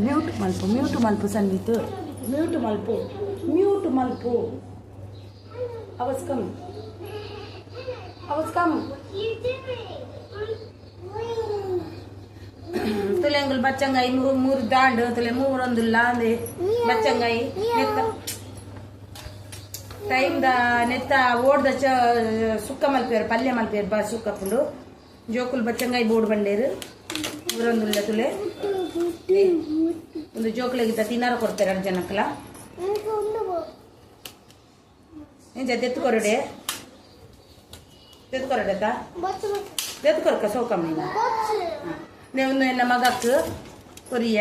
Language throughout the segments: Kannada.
ಮ್ಯೂಟ್ ಮಲ್ಪು ಮ್ಯೂಟ್ ಮಲ್ಪು ಸಂಗೀತ್ ಮ್ಯೂಟ್ ಮಲ್ಪು ಮ್ಯೂಟ್ ಮಲ್ಪು ಅವಸ್ ಕಮ್ ಅವಸ್ ಕಮ್ ತುಲೆಂಗುಲ್ ಬಚ್ಚಂಗಾಯಿ ಮೂರು ಮೂರು ದಾಂಡು ತುಲೆ ಮೂರೊಂದುಲ್ಲ ಅಂದೆ ಬಚ್ಚಂಗಾಯಿ ನೆತ್ತ ಟೈಮ್ ದ ನೆತ್ತ ಓಡ್ದ ಚ ಸುಕ್ಕ ಮಲ್ಪೇರು ಪಲ್ಯ ಮಲ್ಪೇರು ಬಾ ಸುಕ್ಕಪ್ಪುಂಡು ಜೋಕುಲ್ ಬಚ್ಚಂಗಾಯಿ ಬೋರ್ಡ್ ಬಂಡೇರು ಮೂರೊಂದುಲ್ಲ ತುಲೆ ಏ, ಒಂದು ಜೋಕ್ಳಿಗಿಂತ ತಿನ್ನಾರು ಕೊಡ್ತಾರೆ ಎರಡು ಜನಕ್ಕಲ್ಲ ನಿಜ ತೆತ್ಕೊರಡೆ ತೆತ್ಕೊರಡಕ್ಕ ತೆತ್ಕೊರಕ ಸೋಕಮ್ಮ ನೀವು ನಮ್ಮ ಮಗಕ್ಕೆ ಕೊರಿಯ?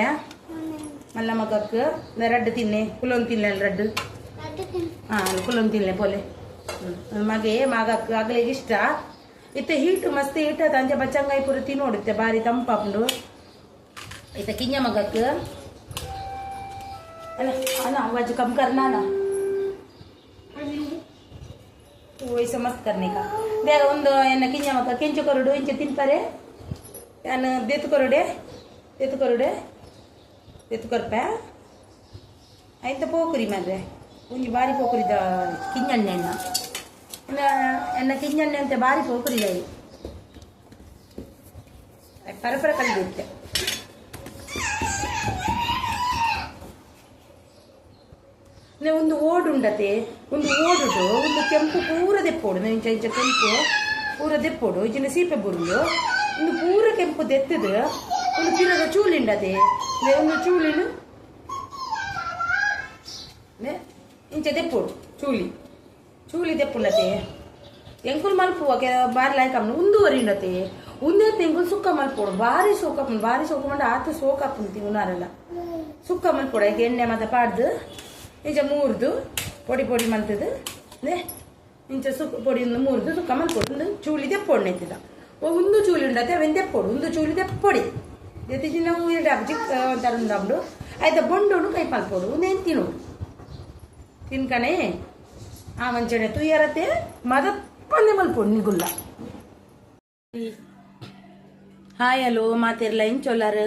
ಮಲ್ಲ ಮಗಕ್ಕೆ? ರಡ್ಡು ತಿನ್ನೆ, ಕುಲೊಂದು ತಿನ್ನಲ್ಲ ರಡ್ಡು? ಹಾಂ ಕುಲೊಂದು ತಿನ್ನೆ ಪೋಲೆ. ಮಗೆ, ಮಗಕ್ಕೆ ಆಗ್ಲಿಗೆ ಇಷ್ಟ. ಇತ್ತೆ ಹೀಟ್, ಮಸ್ತ್ ಹೀಟ್ ಅದು ಅಂಜ ಬಚ್ಚಂಗಾಯಿ ಪುರಿ ತಿನ್ನೋಡುತ್ತೆ ಬಾರಿ ತಂಪಾಪ್ಡು. ಇತ್ತ ಕಿಂಜ ಮಗಕ್ಕ ಅಲ್ಲ ಅಣ್ಣ ಅವಾಜ್ ಕಮ್ ಕರ್ನಾನ ವಯಸ್ಸು ಮಸ್ತ್ ಕರ್ನಿಕ ಬೇಗ ಒಂದು ಎನ್ನ ಕಿಂಜ ಮಗ ಕೆಂಚು ಕೊರಡು ಇಂಚ ತಿನ್ಪಾರೆ ನಾನು ದೆತ್ತು ಕೊರಡೆ ದೆತ್ತು ಕೊರಡೆ ದೆತ್ತು ಕೊರಪ ಆಯ್ತ ಪೋಕುರಿ ಮಾದ್ರೆ ಒಂಜಿ ಬಾರಿ ಪೋಕುರಿದ ಕಿಂಜಣ್ಣೆ ಎನ್ನ ಎನ್ನ ಎನ್ನ ಕಿಂಜಣ್ಣೆ ಅಂತ ಬಾರಿ ಪೋಕುರಿದಾಯಿ ಪರಪರ ಕಲಿದಿತ್ತೆ ಒಂದು ಓಡುಂಡತೆ, ಒಂದು ಓಡುಡು ಒಂದು ಕೆಂಪು ಪೂರ ದೆಪ್ಪೋಡು ಇಂಚ ಇಂಚ ಕೆಂಪು ಪೂರ ದೆಪ್ಪೋಡು ಇಂಚಿನ ಸೀಪೆ ಬುರುಳು ಒಂದು ಪೂರ ಕೆಂಪು ದೆತ್ತದು, ಒಂದು ಪಿರದ ಚೂಲಿಂಡತೆ ಒಂದು ಚೂಲಿನು ನೆ ಇಂಚ ದೆಪ್ಪೋಡು, ಚೂಲಿ ಚೂಲಿ ದೆಪ್ಪುಂಡತೆ. ಎಂಕುಲ್ ಮಲ್ಪುವ ಕೆ ಬಾರಿ ಲಾಯ್ಕಮ್ಮನ ಒಂದೂವರೆ ಉಂಡತೆ. ಒಂದೇ ತೆಂಗುಲ್ ಸುಕ್ಕ ಮಲ್ಪೋಡು ಬಾರಿ ಸೋಕಪ್ಪನ ಬಾರಿ ಸೋಕಮಂಡ ಆತ ಸೋಕಪ್ಪನ ತಿಂಗುನಾರಲ್ಲ ಸುಕ್ಕ ಮಲ್ಪೋಡ ಎಣ್ಣೆ ಮತ್ತೆ ಪಾಡ್ದು ಇಂಚ ಮೂರ್ದು ಪೊಡಿ ಪೊಡಿ ಮಲ್ತದು ನೇ ಇಂಚ ಸುಕ್ಕ ಪೊಡಿ ಒಂದು ಮೂರ್ದು ಸುಕ್ಕ ಮಲ್ಪೋಡು ಒಂದು ಚೂಲಿ ದೆಪ್ಪೋಡು ನೆತ್ತಿದ ಒಂದು ಚೂಲಿ ಉಂಡತೆ ಅವೆನ್ ದೆಪ್ಪೋಡು ಒಂದು ಚೂಲಿ ದೆಪ್ಪೊಡಿ ಎತ್ತಿಜಿ ನಾವು ಎರಡು ಅಬ್ಜಿ ಒಂಥರ ಉಂಡಾಬ್ಡು ಆಯ್ತಾ ಬೊಂಡೋಡು ಕೈ ಮಲ್ಪೋಡು ಒಂದೇನು ತಿನ್ನೋಡು ತಿನ್ಕಣೆ ಆ ಮಂಚನೆ ತುಯ್ಯರತೆ ಮದಪ್ಪನೆ ಮಲ್ಪೋಡು ನಿಗುಲ್ಲ ಹಾಯ್ ಹಲೋ ಮಾತಿರ್ಲ ಎಂಚೊಲ್ಲಾರು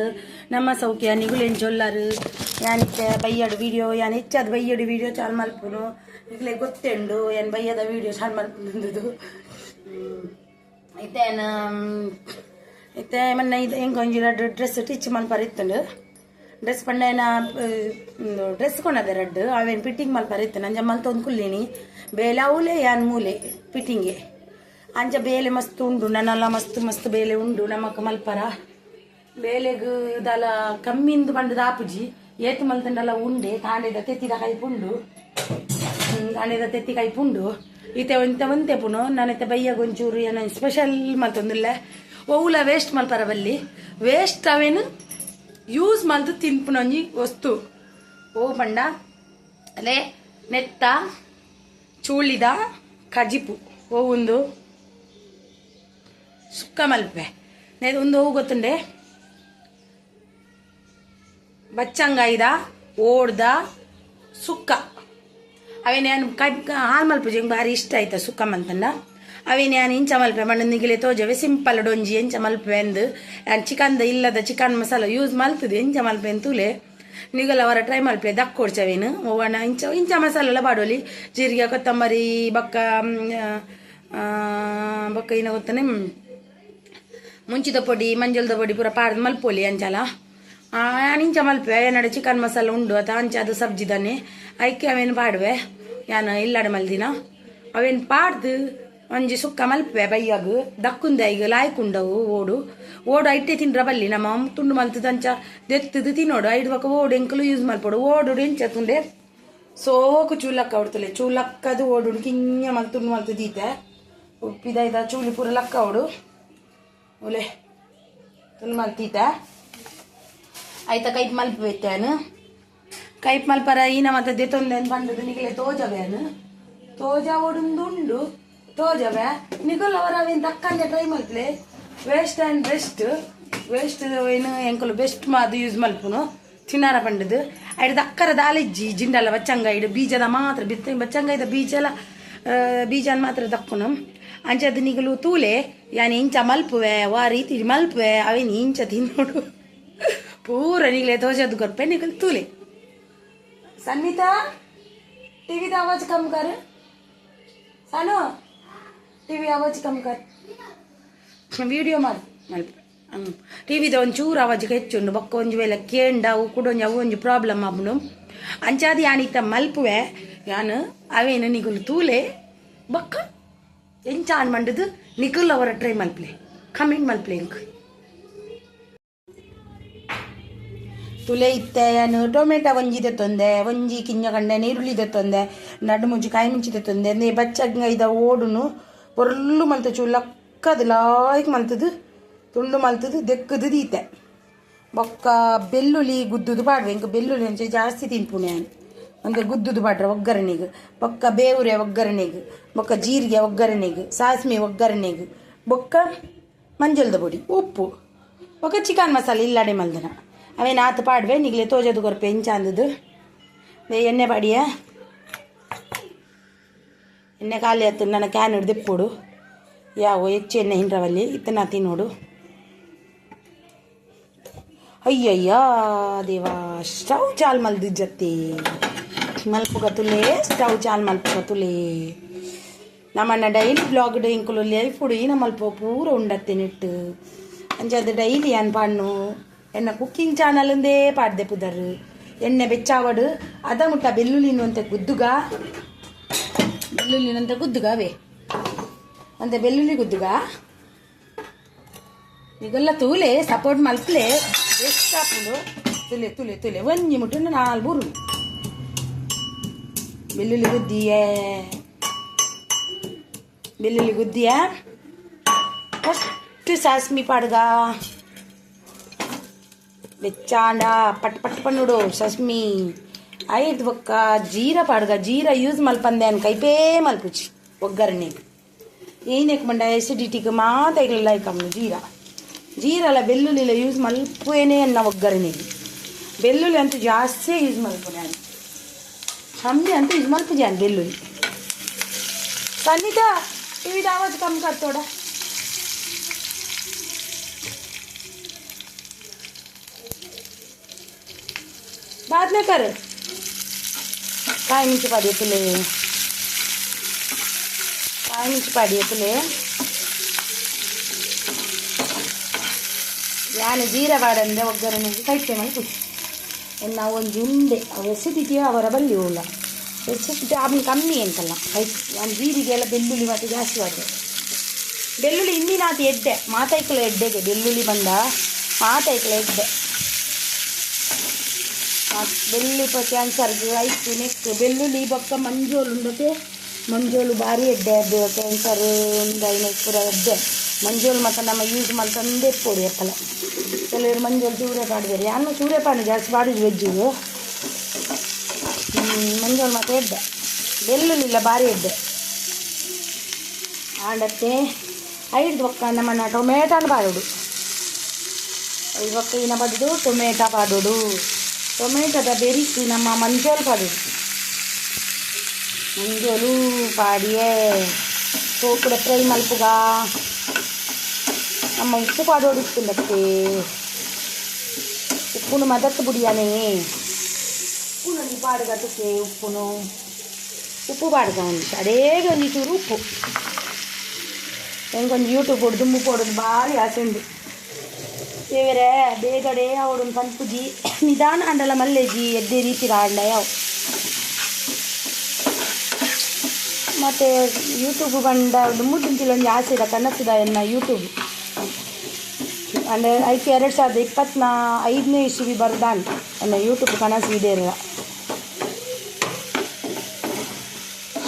ನಮ್ಮ ಸೌಖ್ಯ ನಿಗುಲು ಎಂಚೊಲ್ಲಾರು ಯಾನಿತ್ತ ಬಯ್ಯಡು ವಿಡಿಯೋ, ಯಾನ್ ಹೆಚ್ಚಾದ ಬಯ್ಯಡು ವಿಡಿಯೋ ಚಾಲ್ ಮಲ್ಪುನು. ನಿಗ್ಲೆ ಗೊತ್ತುಂಡು ಏನ್ ಬಯ್ಯದ ವಿಡಿಯೋ ಚಾಲ್ ಮಲ್ಪುನದು ಇತ್ತೇನ ಇತ್ತೆ ಮೊನ್ನೆ ಇದು ಹೆಂಗೆ ಒಂಜಿ ಡ್ರೆಸ್ ಟೀಚ್ ಮಲ್ಪರ ಇತ್ತುಂಡು. ಡ್ರೆಸ್ ಪಂಡೇನ ಡ್ರೆಸ್ ಕೊಂಡದೆ ರಡ್ಡು, ಅವೇನು ಫಿಟ್ಟಿಂಗ್ ಮಲ್ಪರ ಇತ್ತು. ನಂಜ ಮಲ್ತೊಂದು ಕುಲ್ಲಿನಿ. ಬೇಲೆ ಅವಲೆ ಯಾನ್ ಮೂಲೆ ಫಿಟ್ಟಿಂಗೆ. ಅಂಚ ಬೇಲೆ ಮಸ್ತ್ ಉಂಡು, ನನ್ನೆಲ್ಲ ಮಸ್ತ್ ಮಸ್ತ್ ಬೇಲೆ ಉಂಡು ನಮಕ್ ಮಲ್ಪರ. ಬೇಲೆಗ್ ಇದಲ್ಲ ಕಮ್ಮಿಂದು ಬಂಡದ ಆಪುಜಿ. ಏತು ಮಲ್ತಂಡಲ್ಲ ಉಂಡೆ, ತಾಂಡೆದ ತೆತ್ತಿದ ಕೈ ಪುಂಡು. ತಾಂಡೆದ ತೆತ್ತಿ ಕೈ ಪುಂಡು. ಈತೆ ಒಂತ ಒಂತೆ ಪುನು ನನ್ನತ್ತೆ ಬೈಯಾಗ ಒಂಚೂರು ಏನೋ ಸ್ಪೆಷಲ್ ಮಲ್ತೊಂದಿಲ್ಲ. ಓವುಲ ವೇಸ್ಟ್ ಮಲ್ಪರ ಬಲ್ಲಿ. ವೇಸ್ಟ್ ಅವೇನು? ಯೂಸ್ ಮಲ್ತು ತಿನ್ಪುನೊಂಜಿ ವಸ್ತು. ಓ ಪಂಡ. ಅದೇ ನೆತ್ತ, ಚೂಳಿದ, ಕಜಿಪು. ಓ ಒಂದು ಸುಕ್ಕ ಮಲ್ಪೆ. ಒಂದು ಹೂ ಗೊತ್ತುಂಡೆ? ಬಚ್ಚಂಗಾಯ್ದ, ಓಡ್ದ ಸುಕ್ಕ. ಅವೇನು ಕೈ ಹಾಲು ಮಲ್ಪು ಜಂಗೆ ಭಾರಿ ಇಷ್ಟ ಆಯ್ತಾ ಸುಕ್ಕ ಮಂತಂಡ. ಅವೇನು ನಾನು ಇಂಚ ಮಲ್ಪೆ ಮಣ್ಣು ನಿಗಿಲೆ ತೋಜವೆ, ಸಿಂಪಲ್ ಡೊಂಜಿ ಎಂಚ ಮಲ್ಪೆ ಎಂದು ನಾನು ಚಿಕನ್ದ ಇಲ್ಲದ ಚಿಕನ್ ಮಸಾಲ ಯೂಸ್ ಮಲ್ತದೆ ಎಂಚ ಮಲ್ಪೆ ಅಂತೂಲೆ. ನಿಗಲ ಅವರ ಟ್ರೈ ಮಲ್ಪೆ, ದಕ್ಕೊಡ್ಚವೇನು. ಓವಣ ಇಂಚ ಇಂಚ ಮಸಾಲ ಎಲ್ಲ ಬಾಡೋಲಿ. ಜೀರಿಗೆ, ಕೊತ್ತಂಬರಿ, ಬಕ್ಕ ಬಕ್ಕ ಏನೋ ಗೊತ್ತಾನೆ? ಮುಂಚಿದ ಪೊಡಿ, ಮಂಜಲ್ದ ಪೊಡಿ ಪೂರ ಪಾಡ್ದು ಮಲ್ಪೋಲಿ ಅಂಚಲ. ಇಂಚ ಮಲ್ಪೆ ಏನಡೆ ಚಿಕನ್ ಮಸಾಲ ಉಂಡು, ಅತ ಅಂಚ ಅದು ಸಬ್ಜಿದಾನೆ ಐಕೆ ಅವೇನು ಪಾಡುವೆ? ಯಾನು, ಇಲ್ಲಾಡ ಮಲ್ದಿನ? ಅವೇನು ಪಾಡ್ದು? ಒಂಜಿ ಸುಕ್ಕ ಮಲ್ಪೆ ಬೈಯಾಗ. ದಕ್ಕುಂದ ಈಗ ಲಾಯ್ಕುಂಡವು, ಓಡು. ಓಡು ಐಟೆ ತಿಂದ್ರ ಬಲ್ಲಿ ನಮ್ಮ ತುಂಡು ಮಲ್ತು ಅಂಚ. ದೆತ್ತದು ತಿನ್ನೋಡು. ಐದು ಬಕ್ಕ ಓಡು, ಎಂಕಲು ಯೂಸ್ ಮಲ್ಪೋಡು. ಓಡು ಎಂಚ ತುಂಡೆ. ಸೋಕು ಚೂಲಕ್ಕ ಹೊಡ್ತಲೆ. ಚೂಲಕ್ಕದು ಓಡು ಕಿಂಗ ಮಲ್ ತುಂಡು ಮಲ್ತು ದೀತೆ ಉಪ್ಪಿದ ಚೂಲಿ ಪೂರ ಲಕ್ಕ ಓಡು. ಒಲೆ. ತುಂಡು ಮಲ್ತೀತ ಆಯ್ತಾ, ಕೈಪ್ ಮಲ್ಪೇತಾನು ಕೈಪ್ ಮಲ್ಪರ ಈನ ಮತ್ತೆ ದೆತ್ತೊಂದೇನು ಬಂದದ್ದು ನಿಗಲೆ ತೋಜವೇನು ತೋಜ ಒಡುಂದುಂಡು, ತೋಜವೆ? ನಿಗಲ್ ಅವರ ಅವೇನು ತಕ್ಕಂದೆ ಟ್ರೈ ಮಲ್ಪಲೆ? ವೇಸ್ಟ್ ಆ್ಯಂಡ್ ಬೆಸ್ಟ್ ವೇಸ್ಟ್ ಏನು ಎಂಕಲು ಬೆಸ್ಟ್ ಮಾದು ಯೂಸ್ ಮಲ್ಪುನು? ಚಿನ್ನಾರ ಪಂಡದು ಐಡು ದಕ್ಕರ ದಾಲಿಜ್ಜಿ, ಜಿಂಡಲ ಬಚ್ಚಂಗ ಇಡು, ಬೀಜದ ಮಾತ್ರ ಬಿತ್ತ ಬಚ್ಚಂಗ ಇದ ಬೀಜ ಎಲ್ಲ ಮಾತ್ರ ದಕ್ಕುನು. ಅಂಚದ ನಿಗಲು ತೂಲೆ, ಯಾನ್ ಇಂಚ ಮಲ್ಪುವೆ, ವಾ ರೀತಿ ಮಲ್ಪುವೆ, ಅವೇನು ಇಂಚ ತಿನ್ನೋಡು? ಪೂರ ನಿಗಲೆ ತೋಜದು ಕೊರ್ಪೆ ನಿಗಲ್ ತೂಲೆ सन्मिता टीव्हीत आवाज कम कर सानो टीव्ही आवाज कम कर ವಿಡಿಯೋ ಮಾಡಿ ಮಲ್ಪ ಟಿವಿದ ಒಂಚೂರು ಆವಾಜ್ ಹೆಚ್ಚುಂಡು ಬೊಕ್ಕ ಒಂಜಿ ವೇಳೆ ಕೇಂಡ ಅವು ಕೂಡ ಒಂಜಿ ಅವು ಒಂಜಿ ಪ್ರಾಬ್ಲಮ್ ಅಪ್ಪುಂಡು ಅಂಚಾದ ಯಾನಿತ್ತ ಮಲ್ಪುವೆ ಯಾನು ಅವೇನು ನಿಗುಲು ತೂಲೆ ಬೊಕ್ಕ ಎಂಚ ಆನ್ ಮಂಡದು ನಿಗುಲ್ ಅವರ ಟ್ರೈ ಮಲ್ಪ್ಲೆ ಕಮೆಂಟ್ ಮಲ್ಪ್ಲೆ ಇಂಕ್ ತುಲೆ ಇತ್ತೆ, ಏನು ಟೊಮೆಟೊ ಒಂಜಿ ತೊಂದೆ, ಒಂಜಿ ಕಿಂಜ ಕಂಡೆ ನೀರುಳ್ಳಿ ತೊಂದೆ ನಡು ಮುಂಚಿ ಕಾಯಿ ಮುಂಚಿ ತೊಂದೆ, ನೇ ಬಚ್ಚಂಗ ಇದ ಓಡುನು ಪೊರ್ಲು ಮಲ್ತ ಚೂ ಲಕ್ಕದ, ಲಾಯ್ಕ್ ಮಲ್ತದು, ತುಂಡು ಮಲ್ತದು, ದೆಕ್ಕದು ದೀತೆ. ಬೊಕ್ಕ ಬೆಳ್ಳುಳ್ಳಿ ಗುದ್ದುದು ಪಾಡ್ವೆ ಇಂಕ ಬೆಳ್ಳುಳ್ಳಿ ಅಂಚೆ ಜಾಸ್ತಿ ತಿನ್ಪುಣೆ ಒಂದು ಗುದ್ದುದು ಪಾಡ್ರೆ ಒಗ್ಗರಣೆಗೆ. ಬೊಕ್ಕ ಬೇವುರೆ ಒಗ್ಗರಣೆಗೆ, ಬೊಕ್ಕ ಜೀರಿಗೆ ಒಗ್ಗರಣೆಗೆ, ಸಾಸ್ಮೆ ಒಗ್ಗರಣೆಗೆ, ಬೊಕ್ಕ ಮಂಜಲ್ದ ಪುಡಿ, ಉಪ್ಪು. ಬೊಕ್ಕ ಚಿಕನ್ ಮಸಾಲೆ ಇಲ್ಲಾಡೆ ಮಲ್ದನ. ಅವೇನು ಆತು ಪಾಡ್ವೆ, ನಿಗ್ಲೆ ತೋಜದು ಕೊರ್ಪೆ ಬೇ ಎಣ್ಣೆ ಪಾಡಿಯ ಎಣ್ಣೆ ಖಾಲಿ ಆಯ್ತು, ನನ್ನ ಕ್ಯಾನ್ ಹಿಡ್ದು ಇಪ್ಪುಡು ಯಾವ ಹೆಚ್ಚು ಎಣ್ಣೆ ಹಿಂಡ್ರವಲ್ಲಿ ಇತ್ತನ ತಿನ್ನೋಡು ಅಯ್ಯಯ್ಯ, ದೇವಾ ಸ್ಟವ್ ಚಾಲ್ ಮಲ್ದು ಜತ್ತಿ ಮಲ್ಪುಗ ತುಲೆ ಸ್ಟವ್ ಚಾಲ್ ಮಲ್ಪುಗ ತುಲೆ ನಮ್ಮನ್ನ ಡೈಲಿ ಬ್ಲಾಗ್ ಇಂಕುಲು ಲೈಫುಡು ಈ ನಮ್ಮಲ್ಪ ಪೂರ ಉಂಡತ್ತೆ ನೆಟ್ಟು ಅಂಜಾದ ಡೈಲಿ ಪಾಡ್ನು. ಎನ್ನ ಕುಕ್ಕಿಂಗ್ ಚಾನಲ್ಂದೇ ಪಾಡ್ದೆ ಪುದರ್. ಎಣ್ಣೆ ಬೆಚ್ಚಾವಡು, ಅದ ಮುಟ್ಟ ಬೆಳ್ಳುಳ್ಳಿನಂತೆ ಗುದ್ದುಗ. ಬೆಳ್ಳುಳ್ಳಿನಂತೆ ಗುದ್ದುಗ ಅವೇ ಅಂತೆ ಬೆಳ್ಳುಳ್ಳಿ ಗುದ್ದುಗ. ಈಗೆಲ್ಲ ತೂಲೆ ಸಪೋರ್ಟ್ ಮಲ್ಪ್ಲೆ ಬೆಚ್ಚಾಪುಡು ತುಲೆ ತುಲೆ ತುಲೆ ಒಂಜಿ ಮುಟ್ಟು ನಾಲ್ಬೂರು. ಬೆಳ್ಳುಳ್ಳಿ ಗುದ್ದಿಯೇ. ಬೆಳ್ಳುಳ್ಳಿ ಗುದ್ದಿಯ. ಫಸ್ಟ್ ಸಾಸ್ಮಿ ಪಾಡ್ಗ. వెచ్చాండ పట్ పట్ పన్నుడు సస్మి ಐದು ಒಕ್ಕ ಜೀರ ಪಾಡ್ಗ ಜೀರ ಯೂಸ್ ಮಲ್ಪಂದೆ ಅನ್ ಕೈಪೇ ಮಲ್ಪುಚಿ ಒಗ್ಗರಣೆಗೆ ಏನಕ್ಕೆ ಮಂಡ ಎಸಿಡಿಟಿಗೆ ಮಾತ ಇಲ್ಲ ಕಮ್ಮಿ ಜೀರ ಜೀರಲ್ಲ ಬೆಳ್ಳುಳ್ಳಿಲ್ಲ ಯೂಸ್ ಮಲ್ಪೇನೆ ಅನ್ನ ಒಗ್ಗರಣೆಗೆ ಬೆಳ್ಳುಳ್ಳಿ ಅಂತೂ ಜಾಸ್ತಿ ಯೂಸ್ ಮಲ್ಪುನೆ ನಾನು ಕಮ್ಮಿ ಅಂತೂ ಯೂಸ್ ಮಲ್ಪುಜಿ ಅನ್ ಬೆಳ್ಳುಳ್ಳಿ ಸನ್ನಿತಾ ಟಿವಿದ ಆವಾಜ್ ಕಮ್ಮಿ ಕರ್ತೋಡ बाद में कर काय मिंच पाडिये तुले काय मिंच पाडिये तुले ಯಾನು ಜೀರ ಬಾಡಂದೆ ಒಗ್ಗರಣೆಗೆ ಕೈತೆ ಮಾಡಿ ಖುಷಿ ಎನ್ನ ಒಂಜಿ ಉಂಡೆ ಅವು ಎಸಿಡಿಟಿ ಅವರ ಬಲ್ಲಿ ಹೋಲ್ಲ ಎಸಿಡಿಟಿ ಅವನು ಕಮ್ಮಿ ಅಂತಲ್ಲ ಕೈ ನಾನು ಜೀರಿಗೆಲ್ಲ ಬೆಳ್ಳುಳ್ಳಿ ಮತ್ತು ಜಾಸ್ತಿ ಮಾಡಿದೆ ಬೆಳ್ಳುಳ್ಳಿ ಇಂದಿನಾತಿ ಎಡ್ಡೆ ಮಾತೈಕಲ ಎಡ್ಡೆಗೆ ಬೆಳ್ಳುಳ್ಳಿ ಬಂದ ಮಾತೈಕಲ ಎಡ್ಡೆ ಬೆಳ್ಳುಳ್ಳಿ ಕ್ಯಾನ್ಸರ್ಗೆ ಆಯ್ತು ನೆಕ್ಸ್ಟ್ ಬೆಳ್ಳುಳ್ಳಿ, ಬೊಕ್ಕ ಮಂಜೋಲು ಉಂಡತೆ. ಮಂಜೋಲು ಭಾರಿ ಎಡ್ಡೆ ಅದು ಕ್ಯಾನ್ಸರ್ ಉಂಡ ಪೂರ ಎಡ್ಡೆ. ಮಂಜೋಲು ಮತ್ತು ನಮ್ಮ ಯೂಸ್ ಮಾಡ್ತಂದೇ ಪೋಡಿ ಅಪ್ಪಲ. ಕೆಲವರು ಮಂಜೋಲು ಚೂರೆ ಯಾರು ಸೂರ್ಯಪಾನ ಜಾಸ್ತಿ ಪಾಡಿದ್ರು ವೆಜ್ಜಿಗೆ ಮಂಜೋಲು ಮತ್ತು ಎಡ್ಡೆ. ಬೆಲ್ಲುಲಿಲ್ಲ ಭಾರಿ ಎಡ್ಡೆ. ಆಡತ್ತೆ. ಐದು ಬೊಕ್ಕ ನಮ್ಮ ಟೊಮೇಟೊನ ಪಾಡೋಡು ಐದು ಬೊಕ್ಕ ಇನ್ನ ಬಡ್ದು ಟೊಮೆಟೊ ಪಾಡೋಡು ಟೊಮೆಟೊದ ಬೆರಿಸಿ ನಮ್ಮ ಮಂಜೋಲು ಪಾಡೋದು ಮಂಜೋಲು ಪಾಡಿಯೇ ಸೋಕುಡ ಫ್ರೈ ಮಲ್ಪುಗ. ನಮ್ಮ ಉಪ್ಪು ಪಾಡೋಡು ಇತ್ತುಂಡತ್ತೆ ಉಪ್ಪುನು ಮದತ್ತು ಬುಡಿಯಾನೆ. ಉಪ್ಪುನಲ್ಲಿ ಪಾಡುಗತ್ತಕ್ಕೆ ಉಪ್ಪುನು. ಉಪ್ಪು ಪಾಡುಗ ಒಂದು ಅಡೇಗೆ ಒಂದು ಚೂರು ಉಪ್ಪು ಹೆಂಗೊಂದು ಯೂಟ್ಯೂಬ್ ಹೊಡೆದು, ದುಂಬು ಕೊಡೋದು ಭಾರಿ ಆಸೆ ಉಂಟು. ದೇವರೇ ಬೇಗಡೆ ಅವಡು ಪನ್ಪುಜಿ ನಿಧಾನ ಅಂಡಲ ಮಲ್ಲೆಜಿ ಎದ್ದೆ ರೀತಿ ಆಂಡ ಯಾವ ಮತ್ತು ಯೂಟ್ಯೂಬ್ ಬಂದ ಮುದ್ದಿಂತಿಲ್ಲ ಒಂದು ಆಸೆ ಇದೆ ಕನಸಿದ ಎನ್ನ ಯೂಟ್ಯೂಬ್ ಅಂದರೆ ಐಕೆ ಎರಡು ಸಾವಿರದ ಇಪ್ಪತ್ನಾ ಐದನೇ ಇಸ್ವಿ ಬರ್ದಾನ್ ಎನ್ನ ಯೂಟ್ಯೂಬ್ ಕನಸು ಇದೆ ಇರಲ್ಲ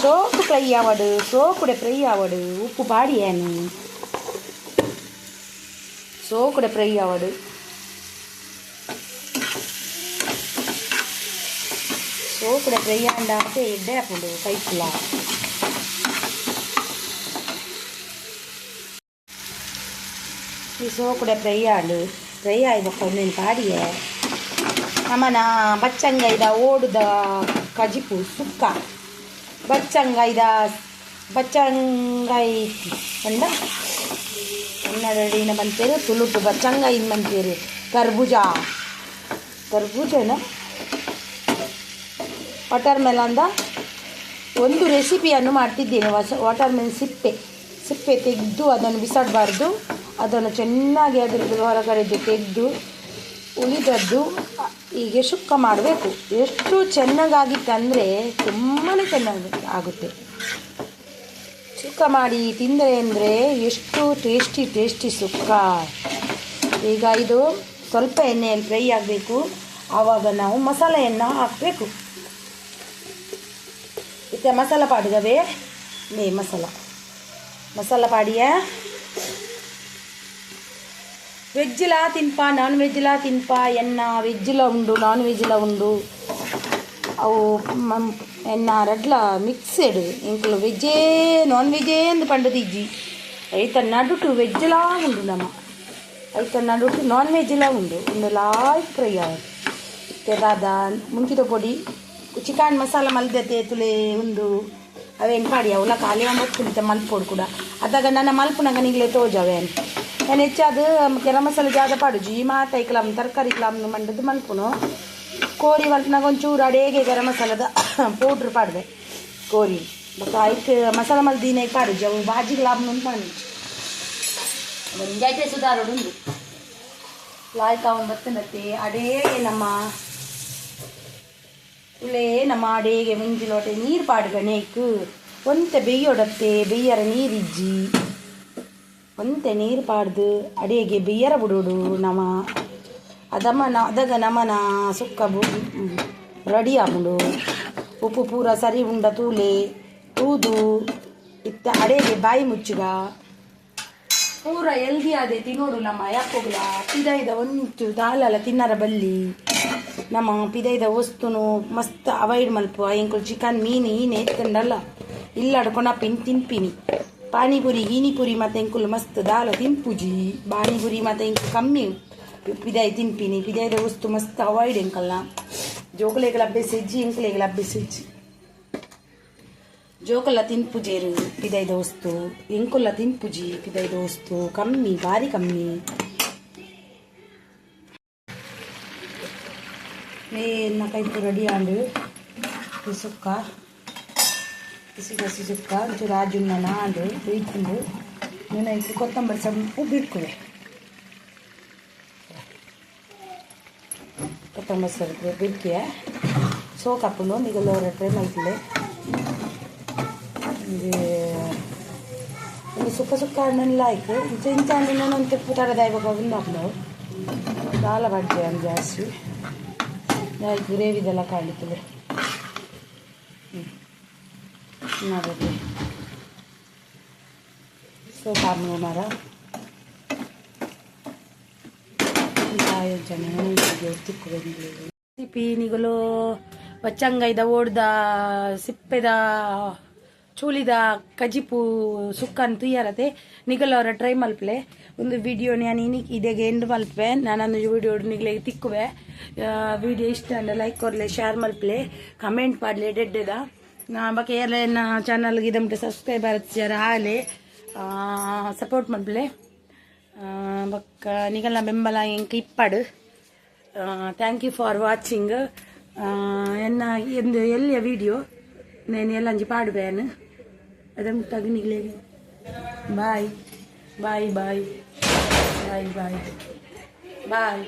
ಸೋಕು ಫ್ರೈ ಆವಡು ಸೋಕುಡೆ ಫ್ರೈ ಆವಡು ಉಪ್ಪು ಪಾಡಿ ಏನು ಸೋಕುಡೆ ಫ್ರೈ ಆವಡು ಸೋಕುಡೆ ಫ್ರೈ ಆಂಡಾತೆ ಎಡ್ಡೆ ಹಾಕೊಂಡು ಕೈಪುಲ್ಲ ಈ ಸೋಕುಡೆ ಫ್ರೈ ಆಂಡು ಫ್ರೈ ಆಯ್ಬೇಕು ನೀನು ಪಾಡಿಯೇ ನಮ್ಮನ ಬಚ್ಚಂಗೈದ ಓಡುದ ಕಜಿಪು ಸುಕ್ಕ ಬಚ್ಚಂಗೈದ ಬಚ್ಚಂಗೈ ಅಂಡ ಕನ್ನಡಡಿನ ತುಳುಪು ತುಳುಟು ಇನ್ನು ಮಂತೇರು ಕರ್ಬೂಜ. ಕರ್ಬೂಜನ ವಾಟರ್ ಮೆಲನ್ದ ಒಂದು ರೆಸಿಪಿಯನ್ನು ಮಾಡ್ತಿದ್ದೇನೆ. ವಾಸ ವಾಟರ್ ಮೆಲನ್ ಸಿಪ್ಪೆ. ಸಿಪ್ಪೆ ತೆಗೆದು ಅದನ್ನು ಬಿಸಾಡಬಾರ್ದು. ಅದನ್ನು ಚೆನ್ನಾಗಿ ಅದರದ್ದು ಹೊರಗಡೆದು ತೆಗೆದು, ಉಳಿದದ್ದು ಹೀಗೆ ಸುಕ್ಕ ಮಾಡಬೇಕು. ಎಷ್ಟು ಚೆನ್ನಾಗಾಗಿತ್ತಂದರೆ ತುಂಬಾ ಚೆನ್ನಾಗಿ ಆಗುತ್ತೆ. ಸುಕ್ಕ ಮಾಡಿ ತಿಂದರೆ ಅಂದರೆ ಎಷ್ಟು ಟೇಸ್ಟಿ ಟೇಸ್ಟಿ ಸುಕ್ಕ. ಈಗ ಇದು ಸ್ವಲ್ಪ ಎಣ್ಣೆಯಲ್ಲಿ ಫ್ರೈ ಆಗಬೇಕು. ಆವಾಗ ನಾವು ಮಸಾಲೆಯನ್ನು ಹಾಕಬೇಕು. ಇತ್ತೆ ಮಸಾಲ ಪಾಡಿದವೆ? ಮೇ ಮಸಾಲ. ಮಸಾಲ ಪಾಡಿಯ? ವೆಜ್ಜಿಲ ತಿನ್ಪ, ನಾನ್ ವೆಜ್ಜಿಲ ತಿನ್ಪ ಎನ್ನ ವೆಜ್ಜಿಲ ಉಂಡು, ನಾನ್ ವೆಜ್ಜಿಲ ಉಂಡು. ಅವು ಎನ್ನ ರಡ್ಲ ಮಿಕ್ಸೆಡ್ ಇಂಕಲು ವೆಜ್ಜೇ ನಾನ್ ವೆಜ್ಜೇ ಎಂದು ಪಂಡದಿಜ್ಜಿ. ಐತ ನಡುಟು ವೆಜ್ಜಲಾ ಉಂಡು ನಮ್ಮ. ಐತ ನಡುಟು ನಾನ್ ವೆಜ್ಜಲಾ ಉಂಡು. ಒಂದು ಲಾಯ್ ಫ್ರೈ ತೆದಾದ ಮುಂಚಿತ ಪೊಡಿ, ಚಿಕನ್ ಮಸಾಲ ಮಲ್ದತೆ ತುಲೆ ಒಂದು ಅವೇನು ಪಾಡಿ ಅವಲ ಖಾಲಿ ಮಲ್ಪುಡಿತ ಮಲ್ಪೊಡು ಕೂಡ. ಅದಾಗ ನನ್ನ ಮಲ್ಪುನಾಗ ನಿಗ್ಲೆ ತೋಜವೆ ನಾನು ಹೆಚ್ಚಾದ ಕೆರ ಮಸಾಲೆ ಜಾಗ ಪಾಡುಜಿ ಈ ಮಾತ ಇಕ್ಲಾಮ್ ತರಕಾರಿ ಇಕ್ಲಾಮ್ ಮಂಡದ್ದು ಮಲ್ಪುನು. ಕೋರಿ ಮಲ್ಪನಾಗ ಒಂಚೂರು ಅಡೇಗೆ ಗರಂ ಮಸಾಲದ ಪೌಡ್ರ್ ಪಾಡ್ದೆ. ಕೋರಿ. ಬೊಕ ಐಕ್ ಮಸಾಲ ಮಲ್ ಮಲ್ದಿನ ಪಾಡುಜಿ ಅವು ಬಾಜಿಗೆ ಲಾಭ ಪಾಡು ಒಂಜೈತೆ ಸುಧಾರೋಡುಂಡು ಲಾಯ್ಕ ಅವನು ಬತ್ತನತ್ತೆ ಅಡೇಗೆ ನಮ್ಮ ಇಲ್ಲೇ ನಮ್ಮ ಅಡೇಗೆ ಮುಂಜಿಲೋಟೆ ನೀರು ಪಾಡ್ಗಣೇಕು ಒಂತೆ ಬೆಯ್ಯೊಡತ್ತೆ, ಬೆಯ್ಯರ ನೀರಿಜ್ಜಿ. ಒಂತೆ ನೀರು ಪಾಡ್ದು ಅಡೇಗೆ ಬೆಯ್ಯರ ಬಿಡೋಡು ನಮ ಅದಮ್ಮ ಅದಗ ನಮನ ಸುಕ್ಕ ರೆಡಿ ಆಗುಂಡು ಉಪ್ಪು ಪೂರ ಸರಿ ಉಂಡ ತೂಲೆ, ತೂದು, ಇತ್ತ ಅಡೆಗೆ ಬಾಯಿ ಮುಚ್ಚುಗ. ಪೂರ ಎಲ್ದಿ ಆದೆ ತಿನ್ನೋಡು ನಮ್ಮ ಯಾಕೋಗ್ಲ ಪಿದೈದ ಒಂಚು ದಾಲಲ ತಿನ್ನರ ಬಲ್ಲಿ. ನಮ್ಮ ಪಿದೈದ ವಸ್ತುನು ಮಸ್ತ್ ಅವಾಯ್ಡ್ ಮಲ್ಪ ಇಂಕುಲ್ ಚಿಕನ್ ಮೀನು ಈನೆ ಎತ್ತಂಡಲ್ಲ ಇಲ್ಲ ಅಡ್ಕೊಂಡ ಪಿನ್ ತಿನ್ಪಿನಿ. ಪಾನಿಪುರಿ, ಗೀನಿಪುರಿ ಮತ್ತೆ ಇಂಕುಲ್ ಮಸ್ತ್ ದಾಲ ತಿನ್ಪುಜಿ. ಪಾನಿಪುರಿ ಮತ್ತೆ ಇಂಕು ಕಮ್ಮಿ ಪಿದಾಯಿ ತಿನ್ಪಿನಿ ಪಿದಾಯಿದ ವಸ್ತು ಮಸ್ತ್ ಅವಾಯ್ಡ್ ಎಂಕಲ್ನ ಜೋಕಲೆಗಳ ಅಭ್ಯಾಸ ಹೆಜ್ಜಿ ಎಂಕಲೆಗಳ ಅಭ್ಯಾಸ ಹೆಜ್ಜಿ ಜೋಕಲ್ಲ ತಿನ್ಪುಜೇರು ಪಿದಾಯ್ದ ವಸ್ತು ಎಂಕೊಲ್ಲ ತಿನ್ಪುಜಿ ಪಿದಾಯ್ದ ದೋಸ್ತು ಕಮ್ಮಿ ಬಾರಿ ಕಮ್ಮಿ ಮೇನ್ನ ಕೈಪು ರೆಡಿ ಆಂಡು ಸುಕ್ಕ ಬಿಸಿ ಸುಕ್ಕ ಒಂಚೂರು ಆಜುನ್ನ ನಾಡು ಬೇಯ್ಕೊಂಡು ನೆನೆ ಇಟ್ಟು ಕೊತ್ತಂಬರಿ ಸ್ವಲ್ಪ ಬಿಟ್ಕೊಳ್ಬೇಕು ಚಮಚ ಸ್ವಲ್ಪ ಬಿಡ್ಕಿಯ ಸೋಕ್ ಹಾಕೊಂಡು ನಿಗಲ್ಲ ರಟ್ರೆ ಮಲ್ತಿಲೆ ಇದು ಸುಕ್ಕ ಸುಕ್ಕ ಹಣ್ಣೆಲ್ಲ ಆಯ್ತು ಇಂಚ ಇಂಚ ಹಣ್ಣಿನ ನಾನು ತಿಪ್ಪು ತಡೆದಾಯ್ಬೇಕು ಅದನ್ನ ಹಾಕ್ಲವು ದಾಲ ಬಡ್ಜೆ ಹಣ್ಣು ಜಾಸ್ತಿ ಆಯ್ತು ಗ್ರೇವಿದೆಲ್ಲ ಕಾಣಿತದೆ ಹ್ಞೂ ನೋಡಿದ್ರಿ ಸೋಪ್ ಹಾಕ್ಬೋದು ಮರ ಸಿಪ್ಪಿ ಬಚ್ಚಂಗ ಬಚ್ಚಂಗೈದ ಓಡ್ದ, ಸಿಪ್ಪೆದ, ಚೂಲಿದ ಕಜಿಪು ಸುಕ್ಕನ್ ತುಯ್ಯಾರತೆ ಅವರ ಟ್ರೈ ಮಲ್ಪಲೆ. ಒಂದು ವಿಡಿಯೋ ನಾನು ಇನಿಕ್ ಇದೆಗೆ ಎಂಡ್ ಮಲ್ಪೆ ನಾನೊಂದು ವಿಡಿಯೋ ನಿಗಲೆ ತಿಕ್ಕುವೆ. ವಿಡಿಯೋ ಇಷ್ಟ ಅಂದ್ರೆ ಲೈಕ್ ಕೊರ್ಲೆ ಶೇರ್ ಮಲ್ಪಲೆ. ಕಮೆಂಟ್ ಪಾಡ್ಲೆ ಡೆಡ್ಡೆದ ನಾ ಬಾಕಿ ಎಲ್ಲ ಚಾನಲ್ಗೆ ಇದಮ್ಟೆ ಸಬ್ಸ್ಕ್ರೈಬ್ ಜರ ಹಾಲೆ. ಸಪೋರ್ಟ್ ಮಲ್ಪಲೆ. ಬಕ್ಕ ನಿಗಲ್ಲ ಬೆಂಬಲ ಎಂಕ್ ಇಪ್ಪಡು ಥ್ಯಾಂಕ್ ಯು ಫಾರ್ ವಾಚಿಂಗ್ ಎನ್ನ ಎಂದು ಎಲ್ಲಿಯ ವಿಡಿಯೋ ನಾನು ಎಲ್ಲಂಜಿ ಪಾಡುವೇನು ಅದನ್ನು ತಗನಿಗ್ಲೇ ಬಾಯ್ ಬಾಯ್ ಬಾಯ್ ಬಾಯ್ ಬಾಯ್ ಬಾಯ್